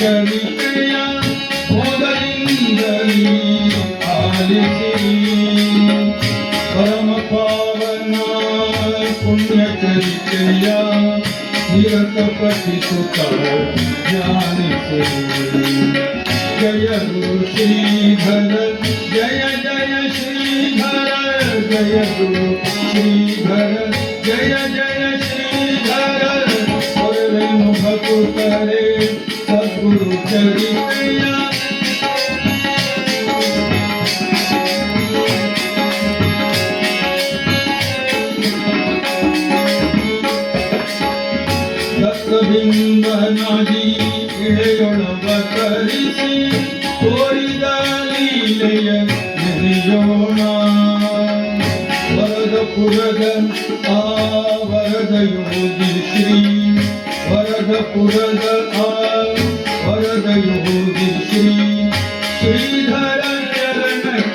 ಚರಿತೆಯ ಮೊದಲಿಂದಲೀ ಆಲಿಸಿರಿ ಪರಮ ಪಾವನ ಪುಣ್ಯ ಚರಿತೆಯ ನಿರತ ಪಠಿಸುತ್ತ ಧ್ಯಾನಿಸಿರಿ ಜಯ ಗುರು ಶ್ರೀಧರ ಜಯ ಜಯ ಶ್ರೀಧರ ಜಯ ಗುರು ಶ್ರೀಧರ ಜಯ ಜಯ ಶ್ರೀಧರ ಹೊರವೇನು ಭಕುತರೆ ಸದ್ಗುರು ಚರಿತೆಯ ದತ್ತಬಿಂಬನಾಗಿ ಇಳೆಯೊಳವ ಕಲಿಸಿ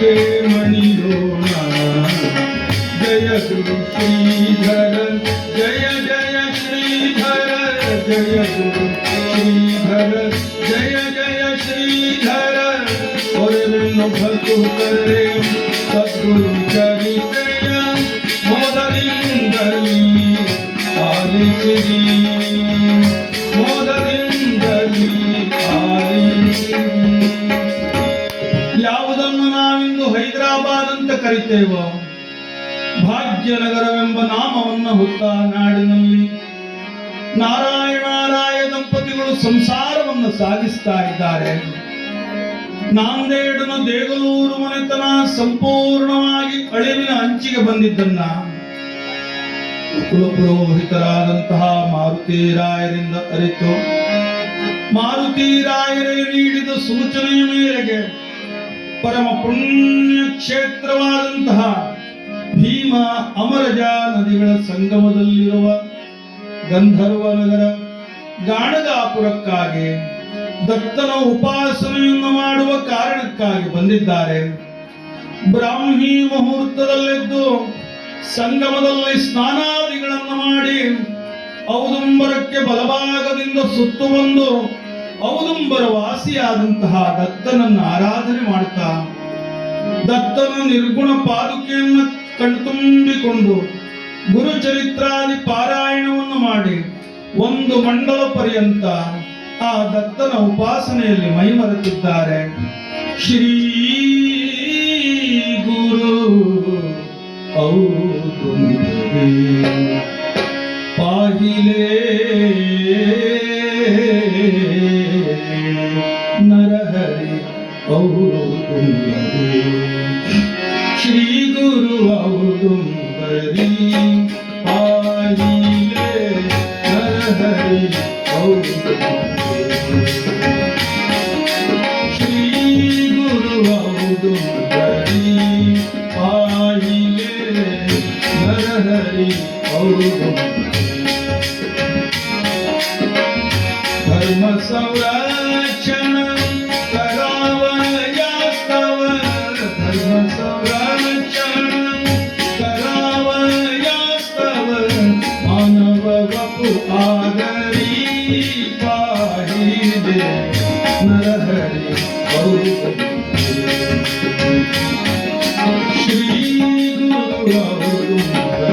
के मणि रोना जय श्रीधर जय जय श्रीधर जय श्रीधर जय जय श्रीधर और निन्न भक्तु करे सद्गुरु चरित्रया मोदलिंदरी आदि श्री ಭಾಗ್ಯನಗರವೆಂಬ ನಾಮವನ್ನು ಹೊತ್ತ ನಾಡಿನಲ್ಲಿ ನಾರಾಯಣಾರಾಯ ದಂಪತಿಗಳು ಸಂಸಾರವನ್ನು ಸಾಗಿಸ್ತಾ ಇದ್ದಾರೆ. ನಾಂದೇಡನ ದೇಗಲೂರು ಮನೆತನ ಸಂಪೂರ್ಣವಾಗಿ ಅಳಿವಿನ ಅಂಚಿಗೆ ಬಂದಿದ್ದನ್ನ ಕುಲಪುರೋಹಿತರಾದಂತಹ ಮಾರುತಿ ರಾಯರಿಂದ ಅರಿತು ಮಾರುತಿ ರಾಯರೇ ನೀಡಿದ ಸೂಚನೆಯ ಮೇರೆಗೆ ಪರಮ ಪುಣ್ಯ ಕ್ಷೇತ್ರವಾದಂತಹ ಭೀಮ ಅಮರಜ ನದಿಗಳ ಸಂಗಮದಲ್ಲಿರುವ ಗಂಧರ್ವ ನಗರ ಗಾಣಗಾಪುರಕ್ಕಾಗಿ ದತ್ತನ ಉಪಾಸನೆಯನ್ನು ಮಾಡುವ ಕಾರಣಕ್ಕಾಗಿ ಬಂದಿದ್ದಾರೆ. ಬ್ರಾಹ್ಮಿ ಮುಹೂರ್ತದಲ್ಲೆದ್ದು ಸಂಗಮದಲ್ಲಿ ಸ್ನಾನಾದಿಗಳನ್ನು ಮಾಡಿ ಔದುಂಬರಕ್ಕೆ ಬಲಭಾಗದಿಂದ ಸುತ್ತು ಬಂದು ಔದುಂಬರ ವಾಸಿಯಾದಂತಹ ದತ್ತನನ್ನು ಆರಾಧನೆ ಮಾಡ್ತಾ ದತ್ತನ ನಿರ್ಗುಣ ಪಾದುಕೆಯನ್ನು ಕಣ್ತುಂಬಿಕೊಂಡು ಗುರುಚರಿತ್ರಾದಿ ಪಾರಾಯಣವನ್ನು ಮಾಡಿ ಒಂದು ಮಂಡಲ ಪರ್ಯಂತ ಆ ದತ್ತನ ಉಪಾಸನೆಯಲ್ಲಿ ಮೈಮರೆತಿದ್ದಾರೆ. ಶ್ರೀ ಗುರು ಪಾಹಿಲೇ 对啊我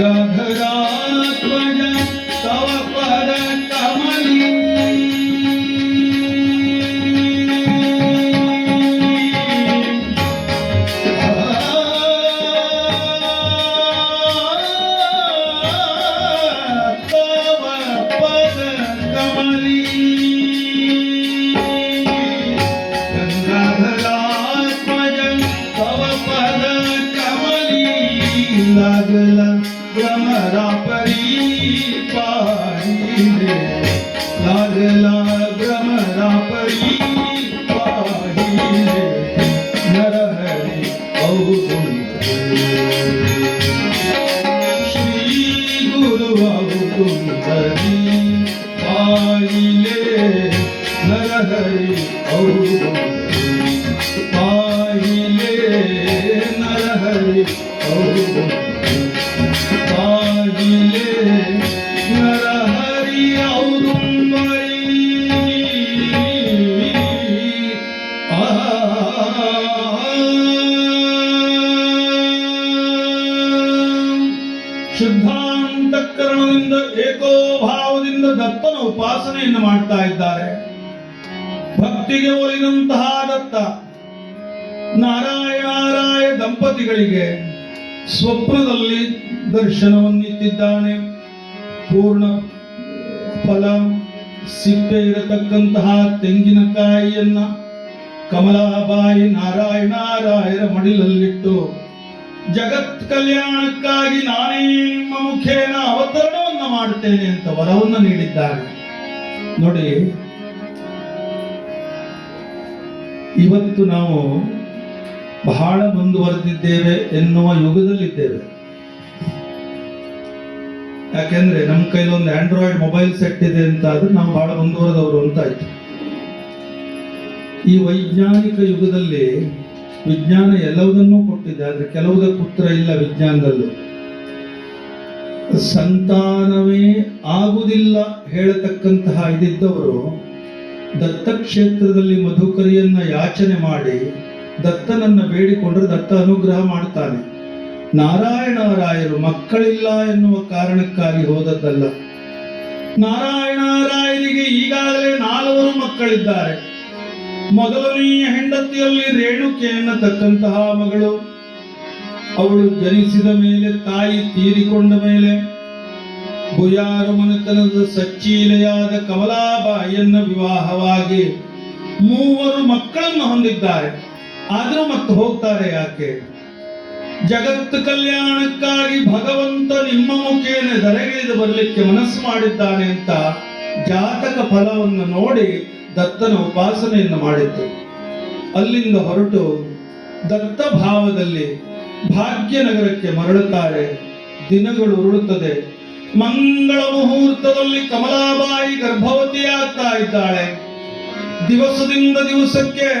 गंगाधरा ಶುದ್ಧಾಂತಕರಣದಿಂದ ಏಕೋಭಾವದಿಂದ ದತ್ತನ ಉಪಾಸನೆಯನ್ನು ಮಾಡ್ತಾ ಇದ್ದಾರೆ. ಭಕ್ತಿಗೆ ಒಲಿದಂತಹ ದತ್ತ ನಾರಾಯಣಾರಾಯ ದಂಪತಿಗಳಿಗೆ ಸ್ವಪ್ನದಲ್ಲಿ ದರ್ಶನವನ್ನಿತ್ತಿದ್ದಾನೆ ಪೂರ್ಣ ಫಲ ಸಿಪ್ಪೆ ಇರತಕ್ಕಂತಹ ತೆಂಗಿನಕಾಯಿಯನ್ನ ಕಮಲಾಬಾಯಿ ನಾರಾಯಣಾರಾಯರ ಮಡಿಲಲ್ಲಿಟ್ಟು ಜಗತ್ ಕಲ್ಯಾಣಕ್ಕಾಗಿ ನಾನೇ ನಿಮ್ಮ ಮುಖೇನ ಅವತರಣವನ್ನ ಮಾಡುತ್ತೇನೆ ಅಂತ ವರವನ್ನು ನೀಡಿದ್ದಾರೆ. ನೋಡಿ, ಇವತ್ತು ನಾವು ಬಹಳ ಮುಂದುವರೆದಿದ್ದೇವೆ ಎನ್ನುವ ಯುಗದಲ್ಲಿದ್ದೇವೆ. ಯಾಕೆಂದ್ರೆ ನಮ್ಮ ಕೈಲಿ ಒಂದು ಆಂಡ್ರಾಯ್ಡ್ ಮೊಬೈಲ್ ಸೆಟ್ ಇದೆ ಅಂತ ಆದ್ರೆ ನಾವು ಬಹಳ ಮುಂದುವರೆದವರು ಅಂತ ಆಯ್ತು. ಈ ವೈಜ್ಞಾನಿಕ ಯುಗದಲ್ಲಿ ವಿಜ್ಞಾನ ಎಲ್ಲವುದನ್ನೂ ಕೊಟ್ಟಿದೆ, ಆದರೆ ಕೆಲವುದಕ್ಕೆ ಉತ್ತರ ಇಲ್ಲ ವಿಜ್ಞಾನದಲ್ಲಿ. ಸಂತಾನವೇ ಆಗುವುದಿಲ್ಲ ಹೇಳತಕ್ಕಂತಹ ಇದಿದ್ದವರು, ದತ್ತಕ್ಷೇತ್ರದಲ್ಲಿ ಮಧುಕರಿಯನ್ನ ಯಾಚನೆ ಮಾಡಿ, ದತ್ತನನ್ನ ಬೇಡಿಕೊಂಡ್ರೆ ದತ್ತ ಅನುಗ್ರಹ ಮಾಡ್ತಾನೆ. ನಾರಾಯಣರಾಯರು ಮಕ್ಕಳಿಲ್ಲ ಎನ್ನುವ ಕಾರಣಕ್ಕಾಗಿ ಹೋದದ್ದಲ್ಲ. ನಾರಾಯಣರಾಯರಿಗೆ ಈಗಾಗಲೇ ನಾಲ್ವರು ಮಕ್ಕಳಿದ್ದಾರೆ. ಮೊದಲನೆಯ ಹೆಂಡತಿಯಲ್ಲಿ ರೇಣುಕೆಯನ್ನು ತಕ್ಕಂತಹ ಮಗಳು. ಅವಳು ಜನಿಸಿದ ಮೇಲೆ, ತಾಯಿ ತೀರಿಕೊಂಡ ಮೇಲೆ ಭುಯಾರ ಮನೆತನದ ಸಚ್ಚೀಲೆಯಾದ ಕಮಲಾಬಾಯಿಯನ್ನ ವಿವಾಹವಾಗಿ ಮೂವರು ಮಕ್ಕಳನ್ನು ಹೊಂದಿದ್ದಾರೆ. ಆದರೂ ಮತ್ತೆ ಹೋಗ್ತಾರೆ ಯಾಕೆ? ಜಗತ್ತು ಕಲ್ಯಾಣಕ್ಕಾಗಿ ಭಗವಂತ ನಿಮ್ಮ ಮುಖೇನೆ ದರೆಗಿಳಿದು ಬರಲಿಕ್ಕೆ ಮನಸ್ಸು ಮಾಡಿದ್ದಾನೆ ಅಂತ ಜಾತಕ ಫಲವನ್ನು ನೋಡಿ ದತ್ತನ ಉಪಾಸನೆಯನ್ನು ಮಾಡಿತ್ತು ಅಲ್ಲಿಂದ ಹೊರಟು ದತ್ತ ಭಾವದಲ್ಲಿ ಭಾಗ್ಯನಗರಕ್ಕೆ ಮರಳುತ್ತಾರೆ. ದಿನಗಳು ಉರುಳುತ್ತದೆ. ಮಂಗಳ ಮುಹೂರ್ತದಲ್ಲಿ ಕಮಲಾಬಾಯಿ ಗರ್ಭವತಿಯಾಗ್ತಾ ಇದ್ದಾಳೆ. ದಿವಸದಿಂದ ದಿವಸಕ್ಕೆ